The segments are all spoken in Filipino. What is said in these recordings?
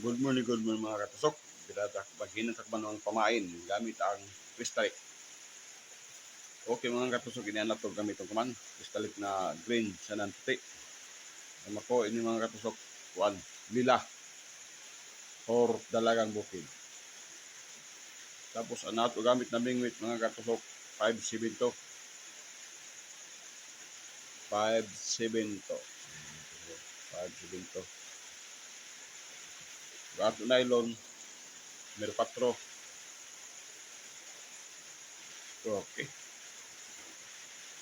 Good morning, good morning mga katusok. Biradak baghinan sa kabanang pamain gamit ang kristalik. Okay mga katusok, inianap to gamit ang kuman. Kristalik na green sa nanti. Ang mako ini mga katusok, kuan, lila or dalagang bukid. Tapos ang nato gamit na bingwit mga katusok, 5-7 to. 5-7 to. 5-7 to. Gato nylon, numero 4. Okay.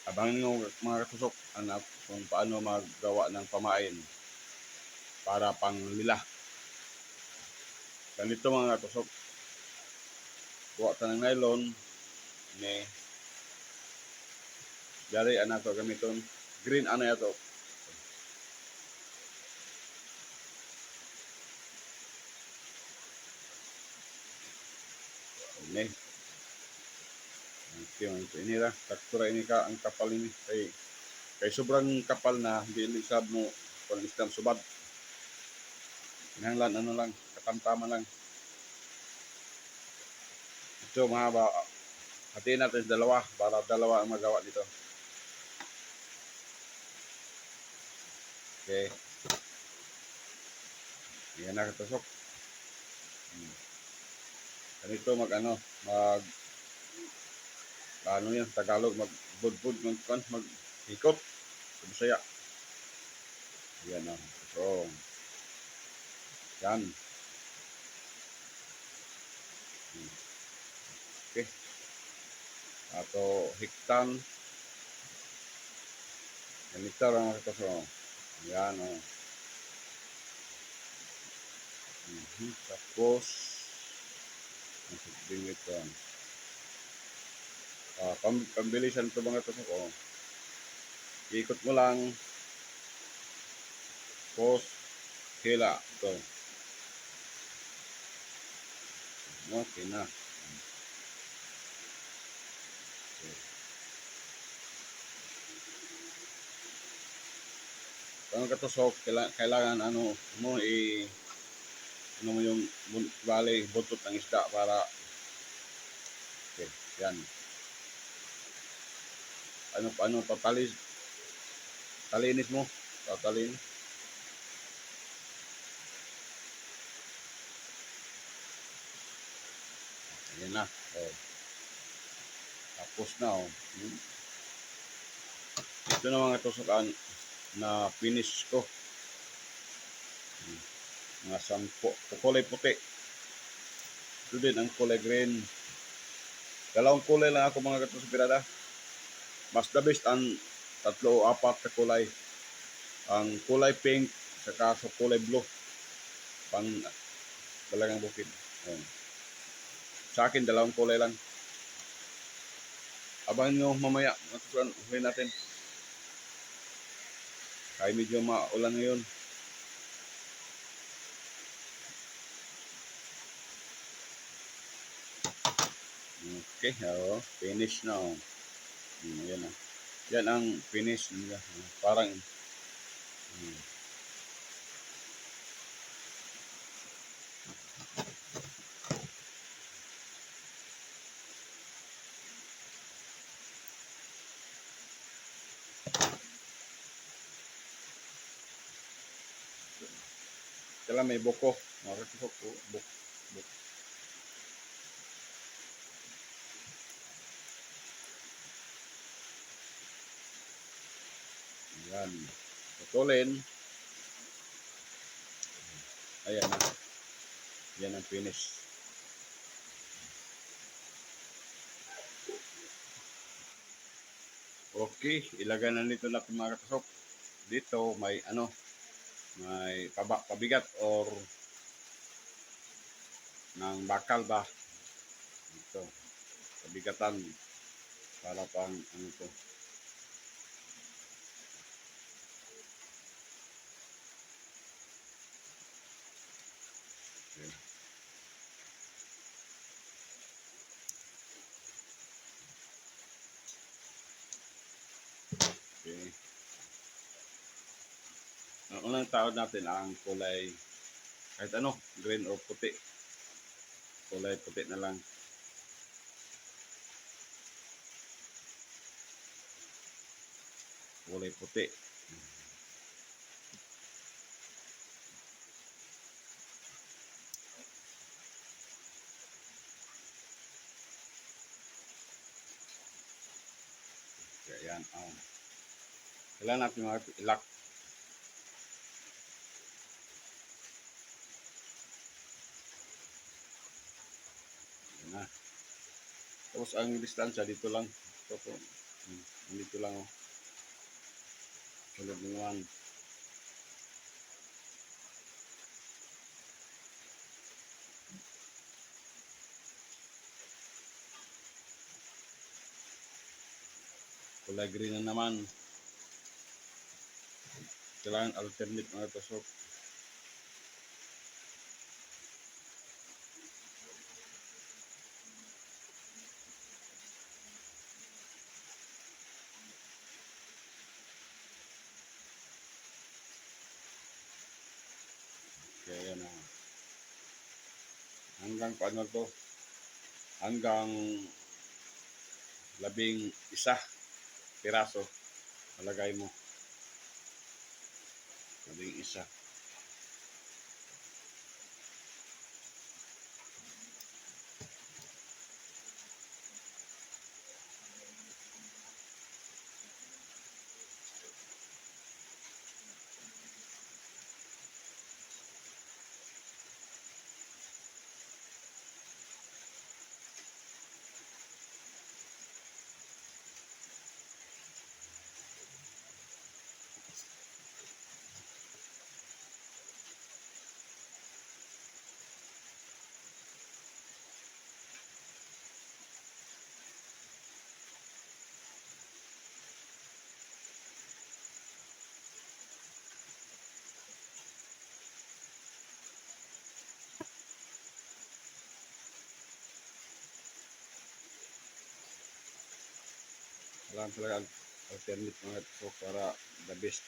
Abangan nyo mga katusok anak kung paano maggawa ng pamain para pang lila. Ganito mga katusok. Kuha ta ng nylon ni Dari anak to gamiton green ano yato Ini. Okay, man ito ini ra. Taktura ini ka ang kapal ini kay kay sobrang kapal na dili sab mo kung istam subad. Kinahanglan ano lang, katamtaman lang. Ito mga ba, hatiin natin dalawa para dalawa ang magawa dito. Okay. Yan na katusok. Hmm. Ganito mag ano, mag ano yan, Tagalog, mag budbud, mag, kan, mag ikot. Sa Bisaya. Yan na. So, yan. Hmm. Okay. Ato, hiktan. Ganito lang mga katusok. Yan o. Oh. Mhm. Tapos, Masig ito. Ah, pam pambilisan ito mga ito. Oh. Ikot mo lang. Tapos, hila. Ito. Okay na. Okay. Kung katusok, kailangan, kailangan ano mo i ano mo yung bali buntot ng isda para yan. Ano ano tatalis talinis mo, tatalin. Ayan na. Oh. Tapos na oh. Hmm. Ito na mga tusukan na finish ko. Hmm. Mga sampo. Kulay puti. Ito din ang kulay green. Dalawang kulay lang ako mga katusok pirada. Mas the best ang tatlo o apat na kulay. Ang kulay pink, saka sa kulay blue. Pang dalagang bukid. Ayan. Sa akin, dalawang kulay lang. Abangan nyo mamaya. Matutunan, huwi natin. Kaya medyo maulan ngayon. Okay, oh, finish na. Oh. Hmm, yan na. Yan ang finish nila. Parang hmm. Kailan may buko. Mga buko. Buko. buko. Yan. Putulin. Ayan na. Yan ang finish. Okay, ilagay na nito natin mga katusok. Dito may ano, may paba, pabigat or ng bakal ba. Ito, pabigatan para pang ano to. Ang unang tawag natin ang kulay Kahit ano, green or puti. Kulay puti na lang. Kulay puti. Kaya yan, oh. Kailangan natin mga ilak. Tapos ang distansya dito lang. Ito po. Hmm, Dito lang oh. Tulad ng one. Kulay green na naman. Kailangan alternate mga tusok. Hanggang paano to? Hanggang labing isa piraso malagay mo. Labing isa. Kailangan talaga al- alternate mga tusok para the best.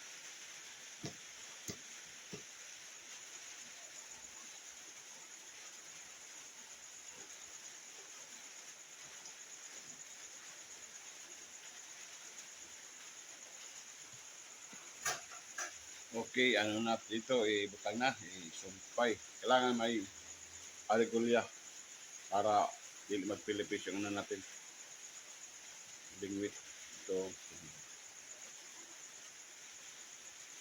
Okay, ano na dito, ibutang na, isumpay. Kailangan may aligulya para hindi magpilipis yung ano natin. Bingwit. Ito.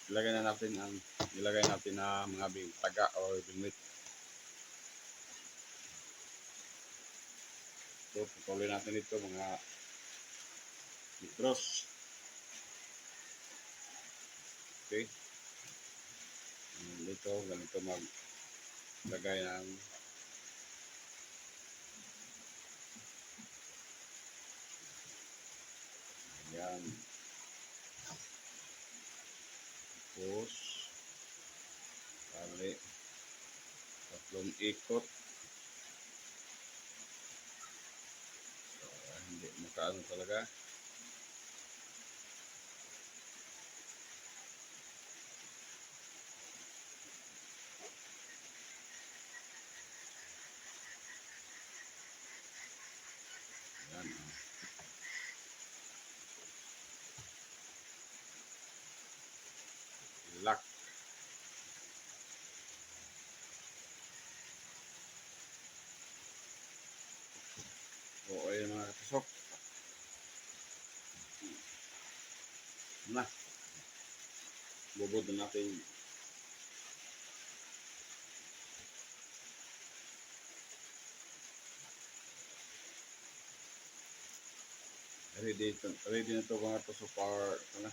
Ilagay na natin ang ilagay natin na mga bing, taga o bingwit. So, patuloy natin ito mga mitros. Okay. Dito, ganito mag lagay ng Yan. Tapos, tali. Tatlong ikot. So, hindi makaano talaga. Ayun mga katusok. Na. Bubod na natin. Ready, ready na to mga tusok for, ano,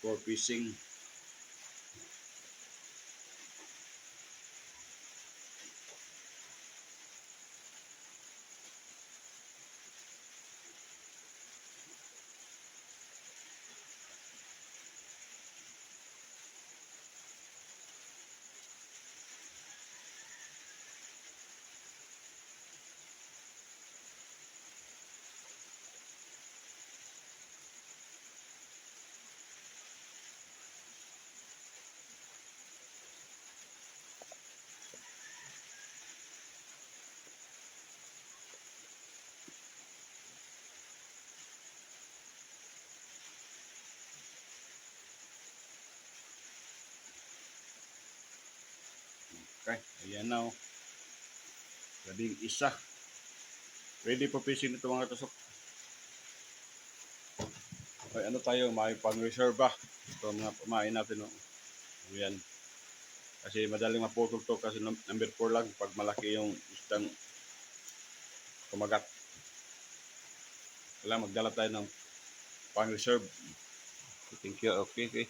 for fishing. Okay, ayan na oh. Labing isa. Ready for fishing ito mga tusok. Okay, ano tayo, may pang-reserve ba? Ito mga pamain natin. Oh. Ayan. Kasi madaling maputol to kasi num- number 4 lang pag malaki yung isdang kumagat. Kailangan magdala tayo ng pang-reserve. Thank you. Okay, okay.